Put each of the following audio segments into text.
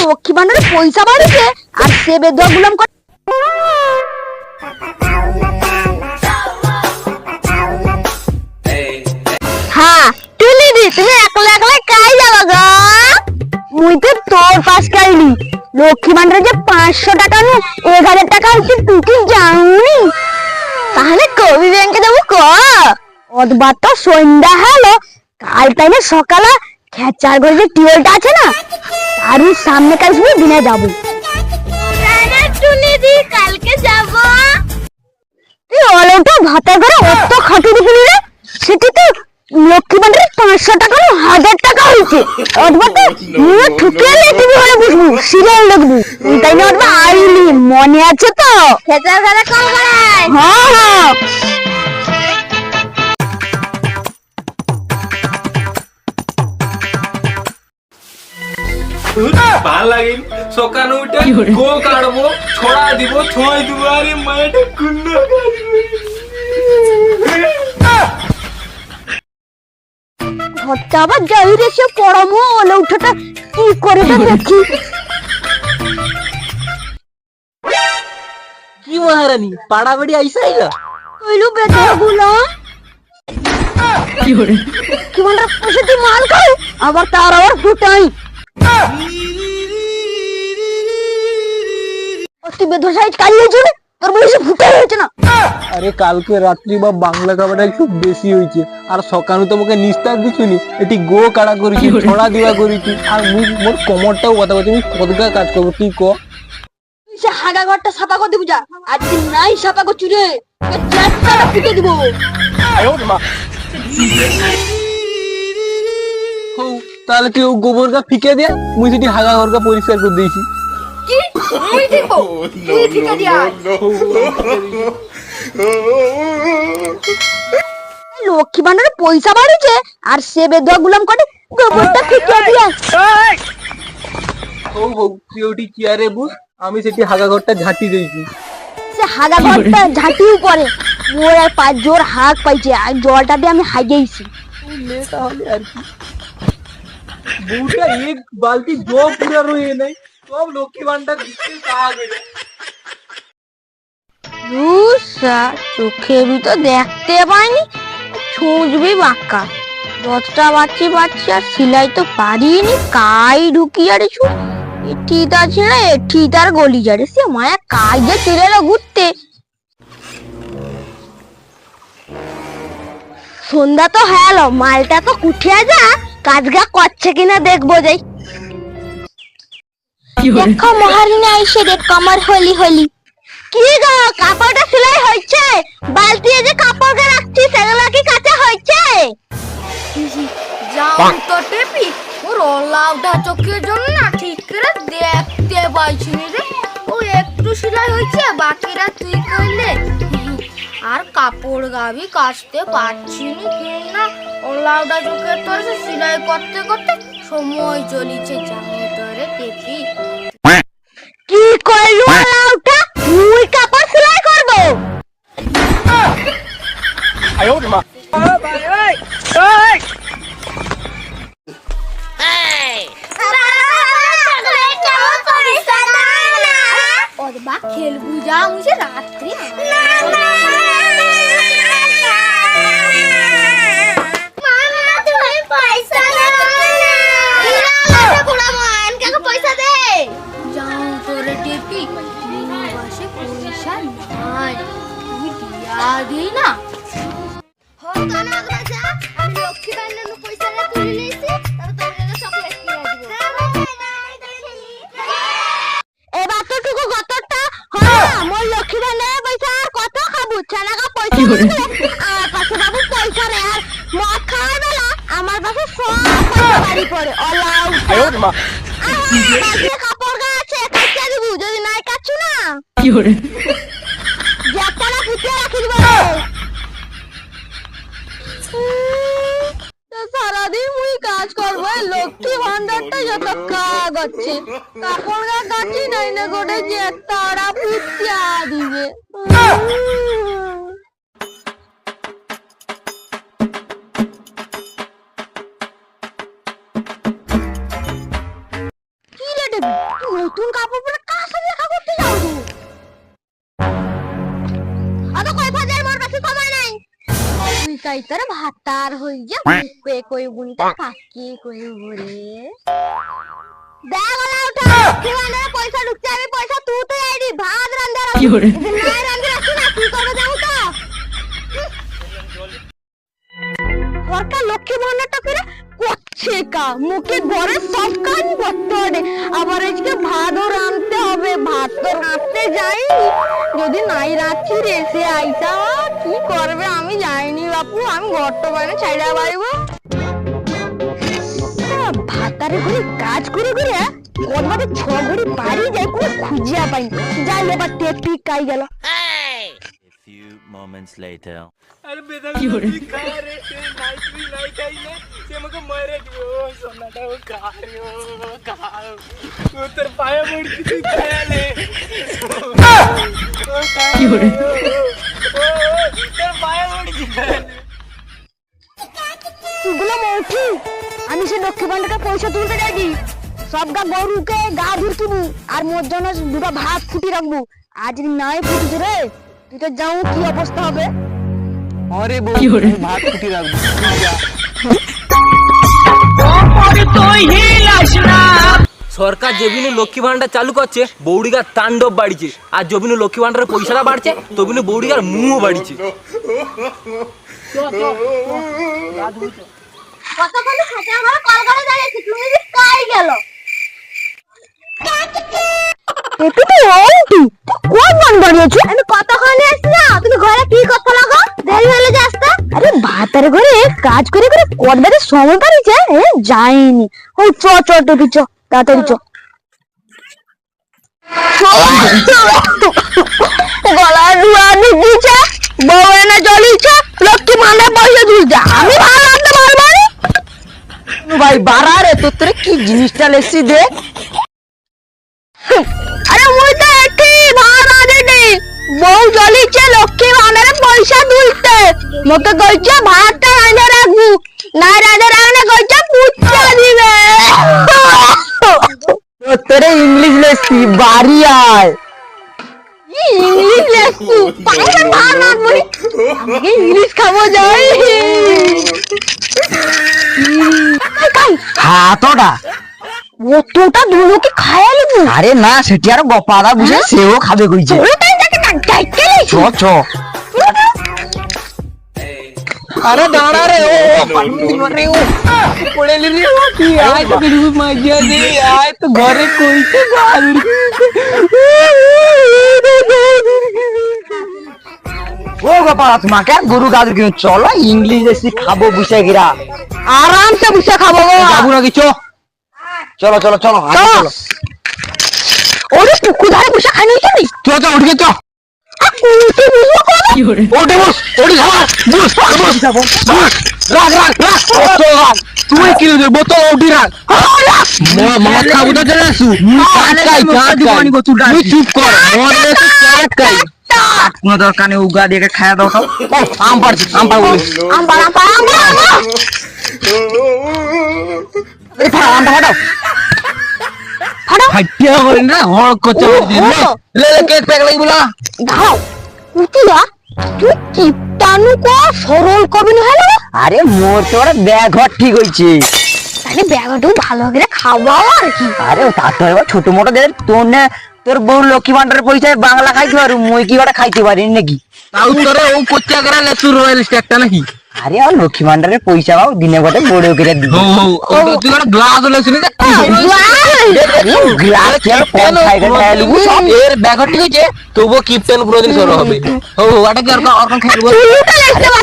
লক্ষ্মী ভান্ডারে পয়সা আর সে বেদুয়া গুলাম হ্যাঁ যে পাঁচশো টাকা এক হাজার টাকা তুই কি জানি তাহলে কবি ব্যাংকে ক? সকালে খেচার ঘরে যে টিউবওয়েলটা আছে না আর ওই সামনে কাল শুধু দিনে যাব। কালকে যাব তুই অলৌটা ভাতের ঘরে অত খাটু দিবি রে সেটি তো লক্ষ্মী ভান্ডারে পাঁচশো টাকা না হাজার টাকা হয়েছে। অথবা তো নিয়ে ঠুকে এলে তুমি ঘরে বসবো সিরিয়াল দেখব। তাই না অথবা আইলি মনে আছে তো? খেচার ঘরে কল হ্যাঁ হ্যাঁ। ভালো লাগিল। সকালে উঠে গো কাটবো ছড়া দিব ছয় দিব মায়েটা কুন্ড ঘরটা আবার যাই রে সে পড়ামো ওলে উঠাটা কি করে দেখি। কি মহারানী পাড়া বাড়ি আইসাইলা কইলু বেটা গুলো। কি হরে কি মানে পয়সা দিয়ে মাল খাই আবার তার আবার ফুটাই। তোর হয়েছে না। আরে কালকে রাত্রি বা বাংলা খাবারটা একটু বেশি হয়েছে। আর সকালে তোমাকে নিস্তার দিছুনি এটি গো কাড়া করেছি ছড়া দিবা করেছি। আর মুই মোর কোমরটাও কথা বলছি আমি কতটা কাজ করব তুই ক। তুই সে হাগা ঘরটা সাফা করে দিবি যা। আজকে নাই সাফা করছি রে তোর চারটা ফুটে দিব। তাহলে তুই গোবর গা ফিকে দিয়া মুই সেটি হাগা ঘর গা পরিষ্কার করে দিয়েছি। কি? মুই দিব তুই ঠিকা দিয়া লক্ষ্মী ভান্ডারে পয়সা বাড়িছে আর সে বেদুয়া গুলাম করে গোবরটা ফিকে দিয়া। হৌ হৌ ওটি চেয়ারে বস? আমি সেটি হাগা ঘরটা ঝাঁটি দিয়েছি। সে হাগা ঘরটা ঝাঁটি উপরে মোর আর পাঁচ জোর হাগ পাইছে আর জলটা দিয়ে আমি হাগেইছি তাহলে আর কি? বউটা এক বালতি জল পুরা রয়ে নাই সব লক্ষ্মী ভান্ডার দিচ্ছে কাজ রুসা তো দেখতে পাইনি, ছুঁচবি যতটা বাচ্চি বাচ্চি আর সিলাই তো পারিনি, কাই ঢুকি আরে ছু ছেড়ে গলি যারে সে মায়া কাই যে ঘুরতে। সন্ধ্যা তো হ্যালো মালটা তো কুঠিয়া যা কাজগা করছে কিনা দেখব যাই। দেখো মহারিনা এসে দেখো আমার হলি হলি। কি গো কাপড়টা সেলাই হচ্ছে বালতি যে কাপড় রাখছি সেগুলো কি কাঁচা হচ্ছে জাম তো টেপি ওর লাউটা চোখের জন্য না ঠিক করে দেখতে পাইছি রে। ও একটু সেলাই হয়েছে বাকিরা তুই করলে। আর কাপড় গাবি কাচতে পারছি নি কি না? ও লাউটা চোখের তোর সেলাই করতে করতে সময় চলিছে জাম তোরে টেপি। কি করলু লাউটা বাসে কাপড় গা আছে কাচিয়া দিব যদি নাই কাচ্ছু না কি করে জ্যাকটা ফুটে রাখি দিব সারাদিন মুই কাজ করব লক্ষ্মী ভান্ডারটা যত কাজ হচ্ছে কাপড় গা গাছি নাই না গোটে যে তারা ফুটিয়া দিবে নতুন কাপড় পরে কার সাথে দেখা করতে যাও তুই অত কই ফাজার মোর কাছে সময় নাই। তুই কাই তোর ভাতার হই যা কই কই বুনটা কাকি কই বলে দেখ ওলা উঠা কি মানে পয়সা ঢুকছে আমি পয়সা তুই তো আইডি ভাত রান্ধা কি করে নাই রান্ধা রাখছি না কি করবে যাও তো? সরকার লক্ষ্মী ভান্ডারটা করে করছে কা মুখে ঘরে সব কাজ করতে হবে আবার আজকে ভাতও রাঁধতে হবে। ভাত তো রাঁধতে যাইনি যদি নাই রাঁধছি রেসে আইসা কি করবে আমি যাইনি বাপু, আমি ঘরটা বাইরে ছাইড়া পাইবো ভাতারে ঘরে কাজ করে করে কদমাতে ছ ঘড়ি বাড়ি যায় কোনো খুঁজিয়া পাই যাই এবার টেপি কাই গেল। Moments later. তুগুলো মৌখি আমি সে লক্ষ্মী ভান্ডারটা পয়সা তুলতে যাইনি। সব গা গরুকে গা ধুরতুবু আর মোর জন্য দুটো ভাত ফুটি রাখব। আজ নাই ফুটিছে রে। তো যাও কি অবস্থা হবে? আরে বউ ভাত ফুটি রাখব সরকার জবিনু লক্ষ্মী ভান্ডার চালু করছে বৌড়িগার তাণ্ডব বাড়িছে। আর জবিনু লক্ষ্মী ভান্ডারের পয়সাটা বাড়ছে তবিনু বৌড়িগার মুও বাড়িছে। কতক্ষণ খেতে আমার কলকাতা দাঁড়িয়েছি তুমি যে কাই গেল? এপি তো ওইটি কোন মন বাড়িয়েছে আমি কতক্ষণ এসছি তুমি ঘরে কি করতে লাগো? দেরি হলে যে আসতে। আরে ভাতার ঘরে কাজ করে করে করবে সময় পারিছে যাইনি। ও চ চ টেপি চ তাড়াতাড়ি চ। গলা ডুয়া দিচ্ছে বউ এনে চলিছে লক্ষ্মী মানে পয়সা দিচ্ছে আমি ভালো রাখতে পারব ভাই বাড়া রে তোর কি জিনিসটা লেসি দে? আরে তো একটি ভাত আনিনি বউ জ্বলিছে লক্ষ্মী ভান্ডারে পয়সা তুলতে। মোকে কইছে ভাতটা রাঁধে রাখব। না রাঁধে রাখলে কইছে পুচ্ছা দিবে। তোরে ইংলিশ লেসি বাড়ি আয়। ইংলিশ লেখু পাইবে ভাত রাঁধবো আমাকে ইংলিশ খাব যাই। হাতটা। অতটা দুলোকে খায়া? আরে না সেটি আর গপাদা বুঝে সেও খাবে কইছে চ চ। আরে দাঁড়া রে ও রে ও পড়ে লি রে ও তুই আয় তো কিছু মজা দে আয় তো ঘরে কইছে গাল ও গোপাল তোমাকে আর গরু কিনে চলো ইংলিশ এসি খাব বুঝে গিরা। আরামসে বসে খাব গো। যাব নাকি চো। চলো চলো চলো চলো। ওরে পুকুর ধারে বসে খাই নিয়েছে নি? চ চ উঠে কবে? ওঠে বস ওঠে খাবার বস বস বস। রাখ রাখ রাখ। বোতল রাখ তুই কি রে বোতল উঠি রাখ। মদ খাব তো চলে আসু। কাট খাই কাট খাই। তুই চুপ কর। লে তো কাট খাই। কোনো দরকার নেই উগা দিয়ে খায়া দাও ও, আম পারছি আম পারব আম্বার আম্বার আম্বার আম্বার এই ফা আমটা ফাটাও। করেন না লে লে কেক প্যাক লাগি বলা দাও উতিয়া তুই কিপটানু কো সরল কবি না হলো? আরে মোর ব্যাগ ঘর ঠিক হইছে। তাহলে ভালো করে খাওয়া আর কি। আরে তা তো এবার ছোট মোটো দে তোর নে তোর বউ লক্ষ্মী ভান্ডারের পয়সায় বাংলা খাইতে পারু মই কি ওটা খাইতে পারি নাকি? তাও তোর ও কোচ্চা করে লেসু রয়্যাল স্ট্যাকটা নাকি? আরে ও লক্ষ্মী ভান্ডারের পয়সা পাও দিনে গোটে বড় করে দিবি। ও তুই একটা গ্লাস লেসু নি গ্লাস কেন? কম খাই গেল সব এর ব্যাগ ঠিক আছে তবু কিপটেন প্রদিন করে হবে। ও ওটা কি আর আর কোন খাইবো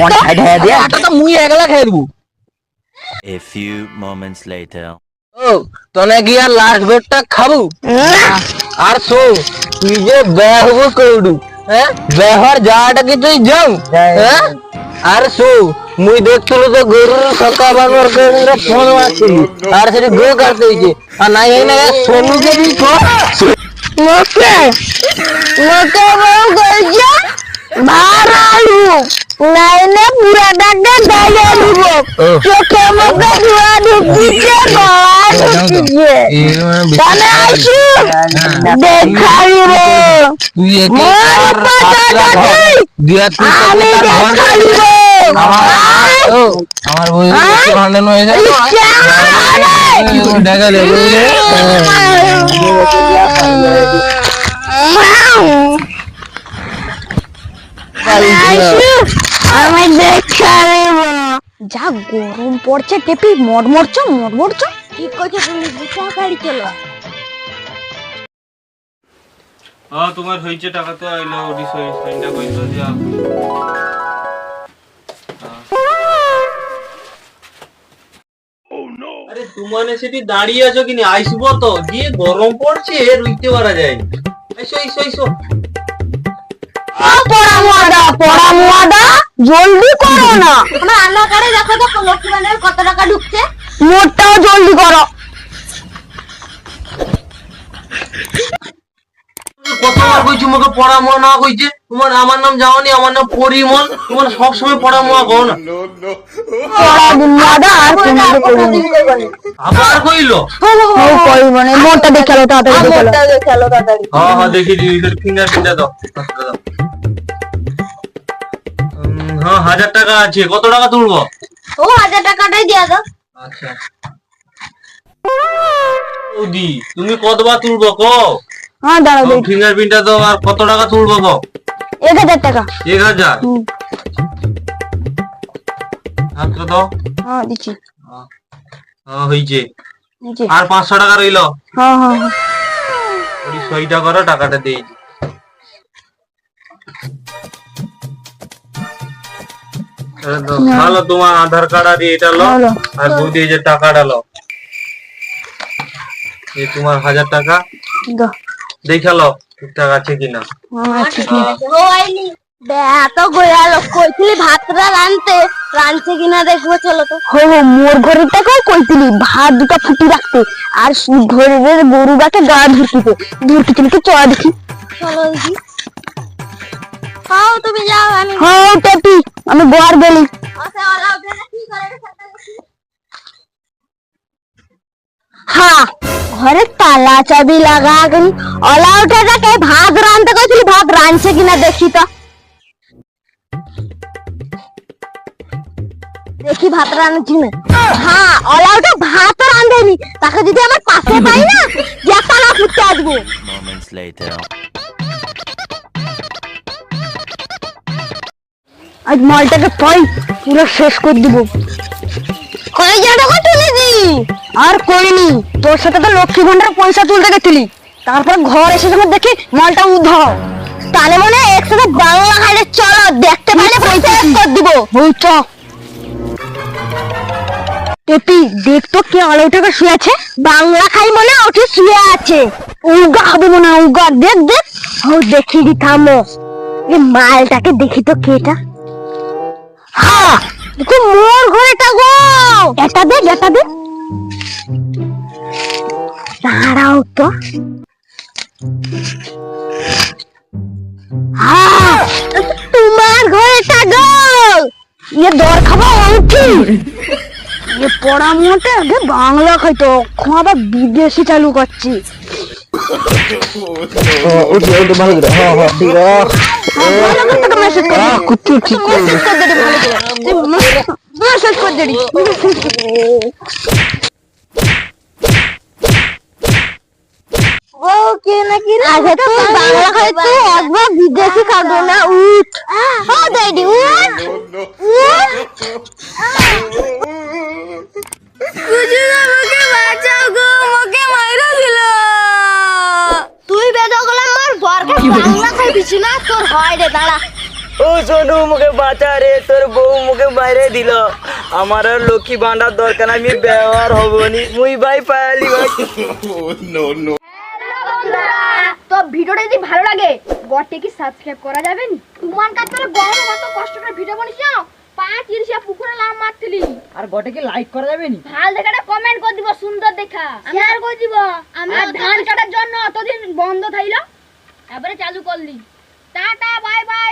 কোন সাইড দে এটা তো মুই একলা খাই দেবো। A few moments later. ও তনে কি আর লাস্ট বেডটা খাব আর শো তুই যে বেহবো কৌডু হ্যাঁ? বেহর যাওয়াটা কি তুই যাও হ্যাঁ? আর শো মুই দেখছিল তো গরুর সকা বাগর করে ফোন মারছিলি। আর সেটি গো করতে হইছে আর নাই হই না সোনুকে দি কো মোকে মোকে বউ কইছে মারালু নাইলে পুরা ডাকে দাইয়া দিব। চোখে মুখে ধোয়া ঢুকিছে গলা তাহলে আসু মোর আমি তার ঘর আমার বই লক্ষ্মী হয়ে যায় দেখা আমি যা গরম পড়ছে টেপি ঠিক কইছে তুমি তাড়াতাড়ি চলো হ্যাঁ তোমার হয়েছে টাকা তো আইলো ওডি সাইনটা কইলো আরে তোমানে সেটি দাঁড়িয়ে আছো কিনি? আইসবো তো গিয়ে গরম পড়ছে রুইতে পারা যায় আইসো আইসো আইসো। পড়া মুয়াদা পড়া মুয়াদা জলদি করো না। আমার আধার দেখো তো লক্ষ্মী ভান্ডার কত টাকা ঢুকছে। মোটটাও জলদি করো। কতবার কইছি মুখে পড়া মোয়া না কইছে। তোমার আমার নাম যাওনি আমার নাম পরিমল। তোমার সব সময় পড়া কও না। আর আবার কইলো? ও কইবনি মোটটা দেখাল তাড়াতাড়ি দেখাল হ্যাঁ হ্যাঁ দেখি দিদি ফিঙ্গার প্রিন্টটা দাও। হ্যাঁ হাজার টাকা আছে। কত টাকা তুলবো? ও হাজার টাকাটাই দিয়ে দাও। আচ্ছা। বৌদি তুমি কতবার তুলবো কো হ্যাঁ দাঁড়াও দেখি ফিঙ্গার প্রিন্টটা দাও আর কত টাকা তুলবো কো এক হাজার টাকা। এক হাজার? হুম। হাতটা দাও হ্যাঁ দিচ্ছি। হ্যাঁ হয়েছে দিচ্ছি। আর পাঁচশো টাকা রইল? হ্যাঁ হ্যাঁ হ্যাঁ। ওই সইটা করো টাকাটা দিয়ে ভালো তোমার আধার কার্ড আর এটা লো আর বৌদি এই যে টাকাটা লো। এই তোমার হাজার টাকা। দাও। দেখাল ঠিকঠাক আছে কিনা। হ্যাঁ এত গোয়াল কইছিলি ভাতটা রানতে রানছে কিনা দেখব চলো তো। হো হো মোর ঘরের টাকাও কইছিলি ভাত দুটা ফুটি রাখতে। আর ঘরের গরু গাকে গা ধুরকিতে ধুরকিতে কি চড়া দেখি। চলো দেখি। খাও তুমি যাও আমি হ্যাঁ টেপি আমি গোয়ার গেলি আচ্ছা হ্যাঁ ঘরে তালা চাবি লাগা গেলি অলা উঠে যাকে ভাত রানতে কইছিলি? ভাত রানছে কিনা দেখি তো। দেখি ভাত রান্নাছি না। হ্যাঁ অলা উঠে ভাত রান্ধেনি তাকে যদি আমার পাশে পাই না যে তালা ফুটতে আসব। Moments later. আজ মালটাকে পাই পুরো শেষ করে দিব। কই টাকা তুলে দি আর কইনি তোর সাথে তো লক্ষ্মী ভান্ডার পয়সা তুলতে গেছিলি। তারপর ঘর এসে যখন দেখি মালটা উধাও। তাহলে মনে হয় একসাথে বাংলা খাইলে চলো দেখতে পাইলে পয়সা এক করে দিব। ওই চ টেপি দেখ তো কে আলো উঠে শুয়ে আছে। বাংলা খাই মনে উঠে শুয়ে আছে। উগা হবে মনে উগা। দেখ দেখ। ও দেখি দি থামো। এই মালটাকে দেখি তো কে এটা। হ্যাঁ দেখো মোর ঘরেটা গো এটা দে এটা দে। দাঁড়াও তো। তোমার ঘরেটা গো ইয়ে দর খাব উঠি ইয়ে পড়া মোটে আগে বাংলা খাইতো এখন আবার বিদেশি চালু করছি। কুচ্ছু ঠিক করে দিবি আগে তো বাংলা খাইতো একবার বিদেশি খাব না উঠ ও উঠ বাঁচাও গো আমাকে মাইরা দিল তুই বেদা গলা আমার বরকে বাংলা খাই দিছি না তোর হয় রে দাঁড়া। ও সোনু মুখে বাঁচা রে তোর বউ মুখে বাইরে দিল। আমার আর লক্ষ্মী ভান্ডার দরকার আমি ব্যবহার হবনি। মুই ভাই পায়ালি ভাই। তো ভিডিওটা যদি ভালো লাগে গটে কি সাবস্ক্রাইব করা যাবে নি? তোমার কাছে তাহলে গরম কত কষ্ট করে ভিডিও বানিয়েছ পা তিরিশা পুকুরে লাম মারতিলি। আর গটেকে লাইক করা যাবে নি? ভালো দেখাটা কমেন্ট করে দিব সুন্দর দেখা। শেয়ার করে দিব। আমি ধান কাটার জন্য অতদিন বন্ধ থাইল। এবারে চালু করলি টাটা বাই বাই